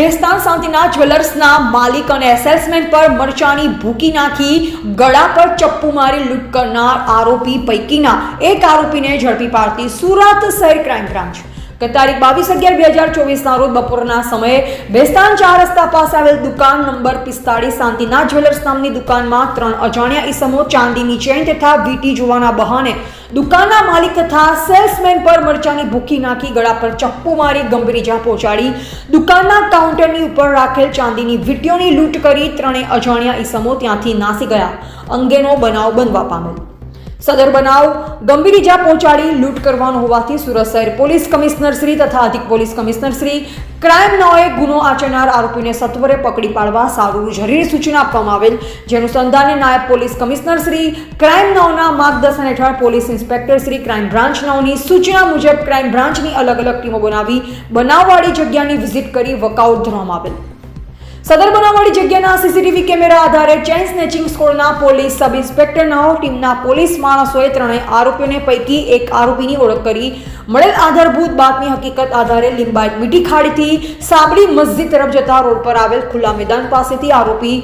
ભેસ્તાન શાંતિના જ્વેલર્સના માલિક અને એસેસમેન્ટ પર મરચાની ભૂકી નાખી, ગળા પર ચપ્પુ મારી લૂંટ કરનાર આરોપી પૈકીના. એક આરોપીને ઝડપી પાડતી સુરત શહેર ક્રાઇમ બ્રાન્ચ. ગત તારીખ બાવીસ અગિયાર બે હજાર ચોવીસના રોજ બપોરના સમયે બેસ્તાન ચાર રસ્તા પાસે આવેલ દુકાન નંબર પિસ્તાળીસ શાંતિના જ્વેલર્સ નામની દુકાનમાં ત્રણ અજાણ્યા ઈસમો ચાંદીની ચેન તથા વીટી જોવાના બહાને દુકાનના માલિક તથા સેલ્સમેન પર મરચાની ભૂકી નાખી ગળા પર ચપ્પુ મારી ગંભીર ઇજા પહોંચાડી દુકાનના કાઉન્ટરની ઉપર રાખેલ ચાંદીની વીટીઓની લૂંટ કરી ત્રણેય અજાણ્યા ઈસમો ત્યાંથી નાસી ગયા. અંગેનો બનાવ બનવા પામેલ સદર બનાવ ગંભીર ઇજા પહોંચાડી લૂંટ કરવાનો હોવાથી સુરત શહેર પોલીસ કમિશનર શ્રી તથા અધિક પોલીસ કમિશનર શ્રી ક્રાઇમ નોએ ગુનો આચરનાર આરોપીને સત્વરે પકડી પાડવા સારું જરૂરી સૂચના આપવામાં આવેલ જે અનુસંધાને નાયબ પોલીસ કમિશનર શ્રી ક્રાઇમ નોના માર્ગદર્શન હેઠળ police inspector Shri crime branch નવની સૂચના મુજબ ક્રાઇમ બ્રાન્ચની અલગ અલગ ટીમો બનાવી બનાવવાળી જગ્યાની વિઝિટ કરી વકાઉટ ધરવામાં આવેલ. સદર બનાવવાળી જગ્યાના સીસીટીવી કેમેરા આધારે ચેઇન સ્નેચિંગ સ્કોડના પોલીસ સબ ઇન્સ્પેક્ટરના ટીમના પોલીસ માણસોએ ત્રણેય આરોપીઓને પૈકી એક આરોપીની ઓળખ કરી. મળેલ આધારભૂત બાતમી હકીકત આધારે લિંબાયત મીઠી ખાડીથી સાબડી મસ્જિદ તરફ જતા રોડ પર આવેલ ખુલ્લા મેદાન પાસેથી આરોપી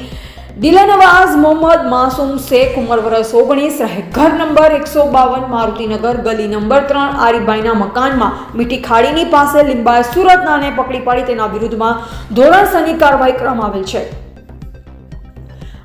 દિલનવાઝ મોહમ્મદ માસુમ શેખ ઉંમર વર્ષ ઓગણીસ ઘર નંબર એકસો બાવન, મારુતિનગર, ગલી નંબર ત્રણ, આરીબાઈના મકાનમાં મીઠી ખાડીની પાસે લિંબાયત સુરતનાને પકડી પાડી તેના વિરુદ્ધમાં ધોરણસરની કાર્યવાહી કરવામાં આવેલ છે.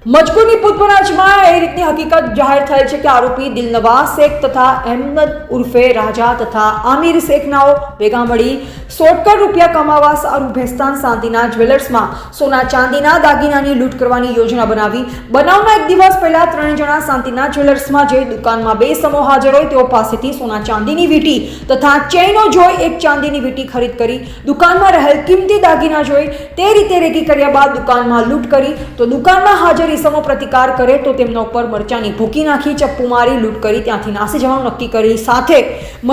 મજકૂરની પૂછપરછમાં એ રીતની હકીકત જાહેર થઈ છે કે આરોપી દિલનવાઝ શેખ તથા અહેમદ ઉર્ફે રાજા તથા આમિર શેખનાઓ ભેગા મળી શોર્ટકટ રૂપિયા કમાવા સારું ભેસ્તાન શાંતિના જ્વેલર્સમાં. સોના ચાંદીના દાગીનાની લૂંટ કરવાની યોજના બનાવી. બનાવના એક દિવસ પહેલા ત્રણ જણા શાંતિના જ્વેલર્સમાં જઈ દુકાનમાં બે સમૂહ હાજર હોય તેઓ પાસેથી સોના ચાંદીની વીટી તથા ચેઇનો જોઈ એક ચાંદીની વીટી ખરીદ કરી. દુકાનમાં રહેલ કિંમતી દાગીના જોઈ તે રીતે રેકી કર્યા બાદ દુકાનમાં લૂંટ કરી. તો દુકાનમાં હાજર ઈસમો પ્રતિકાર કરે તો તેમના ઉપર મરચાની ભૂકી નાખી, ચપ્પુ મારી લૂંટ કરી. ત્યાંથી નાસી જવાનું નક્કી કરી સાથે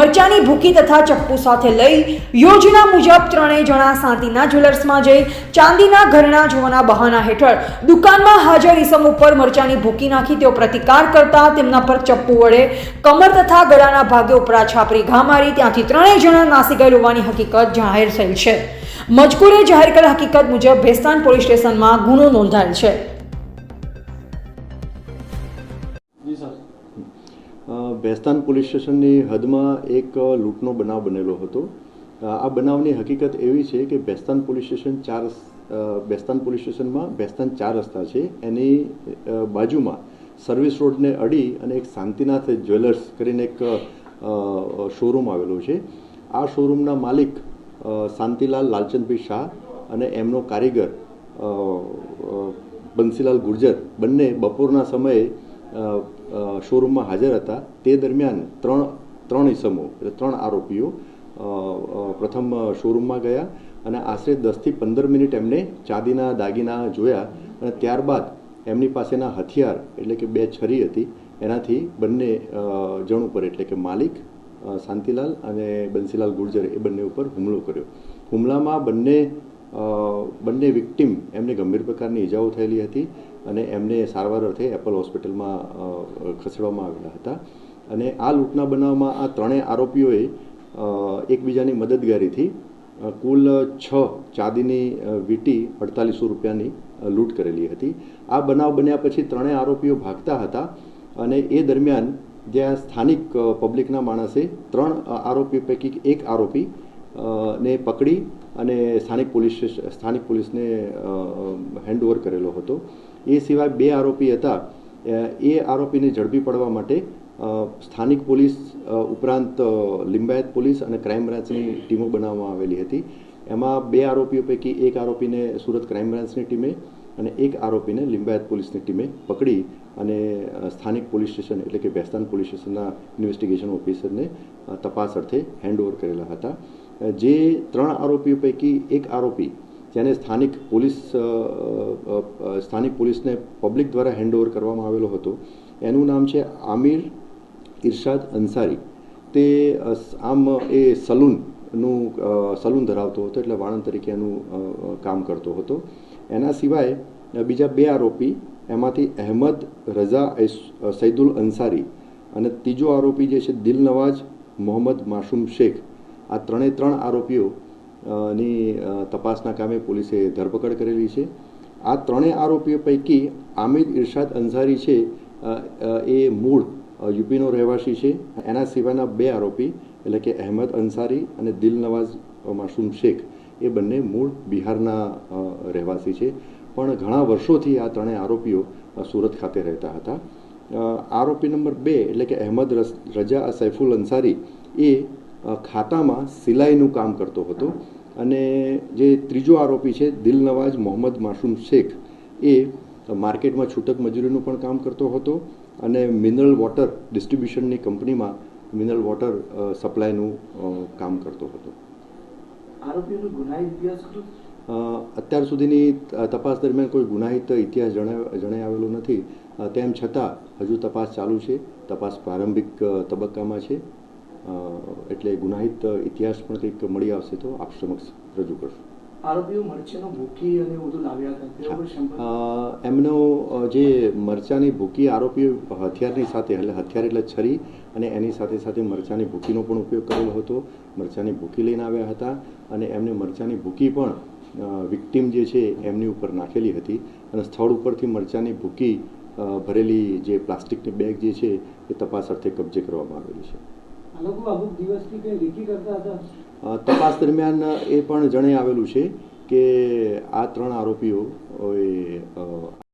મરચાની ભૂકી તથા ચપ્પુ સાથે લઈ યોજના મુજબ ત્રણેય જણા શાંતિના જ્વેલર્સમાં જઈ ચાંદીના ઘરના જોવાના બહાના હેઠળ દુકાનમાં હાજર ઇસમ ઉપર મરચાની ભૂકી નાખી તેઓ પ્રતિકાર કરતા તેમના પર ચપ્પુ વડે કમર તથા ગળાના ભાગે ઉપરા છાપરી ઘા મારી ત્યાંથી ત્રણેય જણા નાસી ગયેલ હોવાની હકીકત જાહેર થઈ છે. મજકૂરે જાહેર કરેલ હકીકત મુજબ ભેસ્તાન પોલીસ સ્ટેશનમાં ગુનો નોંધાયેલ છે. ભેસ્તાન પોલીસ સ્ટેશનની હદમાં એક લૂંટનો બનાવ બનેલો હતો. આ બનાવની હકીકત એવી છે કે બેસ્તાન પોલીસ સ્ટેશન ચાર બેસ્તાન પોલીસ સ્ટેશનમાં બેસ્તાન ચાર રસ્તા છે. એની બાજુમાં સર્વિસ રોડને અડી અને એક શાંતિનાથ જ્વેલર્સ કરીને એક શોરૂમ આવેલું છે. આ શોરૂમના માલિક શાંતિલાલ લાલચંદભાઈ શાહ અને એમનો કારીગર બંસીલાલ ગુર્જર બંને બપોરના સમયે શોરૂમમાં હાજર હતા. તે દરમિયાન ત્રણ ત્રણ ઇસમો, એટલે ત્રણ આરોપીઓ પ્રથમ શોરૂમમાં ગયા અને આશરે દસથી પંદર મિનિટ એમને ચાંદીના દાગીના જોયા અને ત્યારબાદ એમની પાસેના હથિયાર એટલે કે બે છરી હતી, એનાથી બંને જણ ઉપર એટલે કે માલિક શાંતિલાલ અને બંસીલાલ ગુર્જર એ બંને ઉપર હુમલો કર્યો. હુમલામાં બંને બંને વિક્ટિમ એમને ગંભીર પ્રકારની ઈજાઓ થયેલી હતી અને એમને સારવાર અર્થે એપલ હોસ્પિટલમાં ખસેડવામાં આવેલા હતા. અને આ લૂંટના બનાવમાં આ ત્રણેય આરોપીઓએ એકબીજાની મદદગારીથી કુલ છ ચાંદીની વીટી અડતાલીસો રૂપિયાની લૂંટ કરેલી હતી. આ બનાવ બન્યા પછી ત્રણેય આરોપીઓ ભાગતા હતા અને એ દરમિયાન જ્યાં સ્થાનિક પબ્લિકના માણસે ત્રણ આરોપી પૈકી એક આરોપી ને પકડી અને સ્થાનિક પોલીસ સ્થાનિક પોલીસને હેન્ડઓવર કરેલો હતો. એ સિવાય બે આરોપી હતા. એ આરોપીને ઝડપી પડવા માટે સ્થાનિક પોલીસ ઉપરાંત લિંબાયત પોલીસ અને ક્રાઇમ બ્રાન્ચની ટીમો બનાવવામાં આવેલી હતી. એમાં બે આરોપીઓ પૈકી એક આરોપીને સુરત ક્રાઇમ બ્રાન્ચની ટીમે અને એક આરોપીને લિંબાયત પોલીસની ટીમે પકડી અને સ્થાનિક પોલીસ સ્ટેશન એટલે કે વેસ્તાન પોલીસ સ્ટેશનના ઇન્વેસ્ટિગેશન ઓફિસરને તપાસ અર્થે હેન્ડઓવર કરેલા હતા. જે ત્રણ આરોપીઓ પૈકી એક આરોપી, જેને સ્થાનિક પોલીસ સ્થાનિક પોલીસને પબ્લિક દ્વારા હેન્ડઓવર કરવામાં આવેલો હતો, એનું નામ છે આમિર ઇરશાદ અંસારી. તે આમ, એ સલૂનનું સલૂન ધરાવતો હતો, એટલે વાણંદ તરીકે એનું કામ કરતો હતો. એના સિવાય બીજા બે આરોપી, એમાંથી અહેમદ રઝા સૈદુલ અંસારી અને ત્રીજો આરોપી જે છે દિલનવાજ મોહમ્મદ માસુમ શેખ. આ ત્રણે ત્રણ આરોપીઓ ની તપાસના કામે પોલીસે ધરપકડ કરેલી છે. આ ત્રણેય આરોપીઓ પૈકી આમિદ ઇરશાદ અંસારી છે એ મૂળ યુપીનો રહેવાસી છે. એના સિવાયના બે આરોપી, એટલે કે અહેમદ અંસારી અને દિલ નવાઝ માસૂમ શેખ, એ બંને મૂળ બિહારના રહેવાસી છે. પણ ઘણા વર્ષોથી આ ત્રણેય આરોપીઓ સુરત ખાતે રહેતા હતા. આરોપી નંબર બે, એટલે કે અહેમદ રજા સૈફુલ અંસારી, એ ખાતામાં સિલાઈનું કામ કરતો હતો. અને જે ત્રીજો આરોપી છે, દિલ નવાઝ મોહમ્મદ માસૂમ શેખ, એ માર્કેટમાં છૂટક મજૂરીનું પણ કામ કરતો હતો. અને મિનરલ વોટર ડિસ્ટ્રીબ્યુશનની કંપનીમાં મિનરલ વોટર સપ્લાયનું કામ કરતો હતો. અત્યાર સુધીની તપાસ દરમિયાન કોઈ ગુનાહિત ઇતિહાસ જણાઈ આવેલો નથી. તેમ છતાં હજુ તપાસ ચાલુ છે. તપાસ પ્રારંભિક તબક્કામાં છે. એટલે ગુનાહિત ઇતિહાસ પણ કંઈક મળી આવશે તો આપ સમક્ષ રજૂ કરશું. આરોપીઓ મરચાનો ભૂકી અને બધું લાવ્યા હતા એમનો જે મરચાની ભૂકી આરોપીઓ હથિયારની સાથે એટલે હથિયાર એટલે છરી અને એની સાથે સાથે મરચાની ભૂકીનો પણ ઉપયોગ કરેલો હતો. મરચાની ભૂકી લઈને આવ્યા હતા અને એમને મરચાની ભૂકી પણ વિક્ટીમ જે છે એમની ઉપર નાખેલી હતી. અને સ્થળ ઉપરથી મરચાની ભૂકી ભરેલી જે પ્લાસ્ટિકની બેગ જે છે એ તપાસ અર્થે કબજે કરવામાં આવેલી છે. આ લોકો અમુક દિવસથી કંઈ રેકી કરતા હતા? તપાસ દરમિયાન એ પણ જણે આવેલું છે કે આ ત્રણ આરોપીઓ